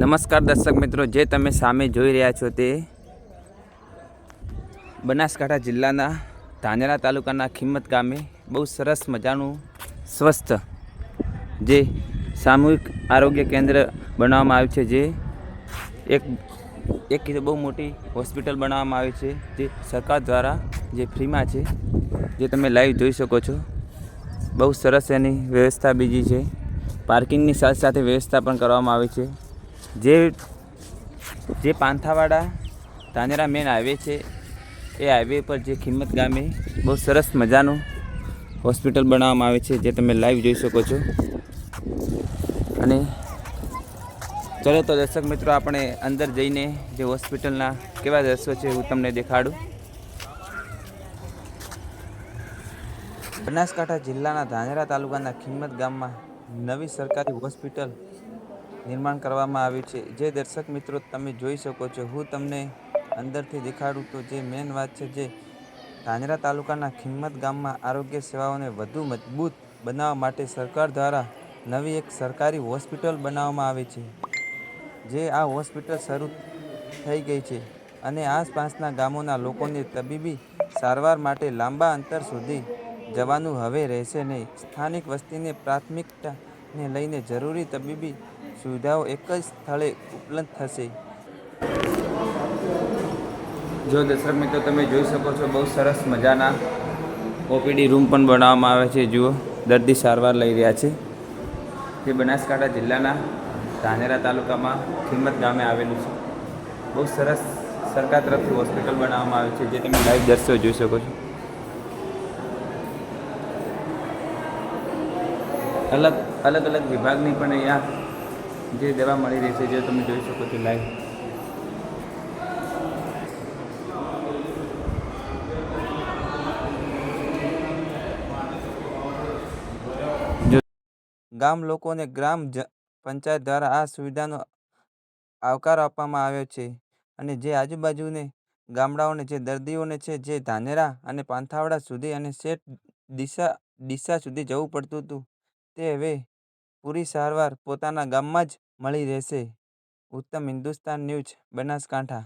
નમસ્કાર દર્શક મિત્રો, જે તમે સામે જોઈ રહ્યા છો તે બનાસકાંઠા જિલ્લાના ધાંજરા તાલુકાના ખિંમત ગામે બહુ સરસ મજાનું સ્વસ્થ જે સામૂહિક આરોગ્ય કેન્દ્ર બનાવવામાં આવ્યું છે, જે એક એક બહુ મોટી હોસ્પિટલ બનાવવામાં આવી છે, જે સરકાર દ્વારા જે ફ્રીમાં છે, જે તમે લાઈવ જોઈ શકો છો. બહુ સરસ એની વ્યવસ્થા બીજી છે. પાર્કિંગની સાથે સાથે વ્યવસ્થા પણ કરવામાં આવી છે. જે જે પાંથાવાડા ધાનેરા મેન હાઈવે છે, એ હાઈવે પર જે ખિંમત ગામે બહુ સરસ મજાનું હોસ્પિટલ બનાવવામાં આવે છે, જે તમે લાઈવ જોઈ શકો છો. અને ચલો તો દર્શક મિત્રો, આપણે અંદર જઈને જે હોસ્પિટલના કેવા દ્રશ્યો છે હું તમને દેખાડું. બનાસકાંઠા જિલ્લાના ધાનેરા તાલુકાના ખિંમત ગામમાં નવી સરકારી હોસ્પિટલ નિર્માણ કરવામાં આવ્યું છે. જે દર્શક મિત્રો તમે જોઈ શકો છો, હું તમને અંદરથી દેખાડું તો જે મેન વાત છે જે ધાંજરા તાલુકાના ખિંમત ગામમાં આરોગ્ય સેવાઓને વધુ મજબૂત બનાવવા માટે સરકાર દ્વારા નવી એક સરકારી હોસ્પિટલ બનાવવામાં આવી છે. જે આ હોસ્પિટલ શરૂ થઈ ગઈ છે અને આસપાસના ગામોના લોકોને તબીબી સારવાર માટે લાંબા અંતર સુધી જવાનું હવે રહેશે નહીં. સ્થાનિક વસ્તીને પ્રાથમિકતાને લઈને જરૂરી તબીબી સુવિધાઓ એક જ સ્થળે ઉપલબ્ધ થશે. જો દર્શક મિત્રો તમે જોઈ શકો છો, બહુ સરસ મજાના ઓપીડી રૂમ પણ બનાવવામાં આવે છે, જુઓ, દર્દી સારવાર લઈ રહ્યા છે. તે બનાસકાંઠા જિલ્લાના ધાનેરા તાલુકામાં ખિંમત ગામે આવેલું છે. બહુ સરસ સરકાર તરફથી હોસ્પિટલ બનાવવામાં આવે છે, જે તમે લાઈવ દર્શો જોઈ શકો છો. અલગ અલગ અલગ વિભાગની પણ અહીંયા જે દવા મળી રહી છે, જે તમે જોઈ શકો છો લાઈવ ગામ લોકોને ગ્રામ પંચાયત દ્વારા આ સુવિધાનો આવકાર આપવામાં આવ્યો છે અને જે આજુબાજુને ગામડાઓને જે દર્દીઓને છે, જે ધાનેરા અને પાંથાવડા સુધી અને શેઠ દિશા ડીસા સુધી જવું પડતું હતું, તે હવે પૂરી સારવાર પોતાના ગામમાં જ મળી રહેશે. ઉત્તમ હિન્દુસ્તાન ન્યૂઝ બનાસકાંઠા.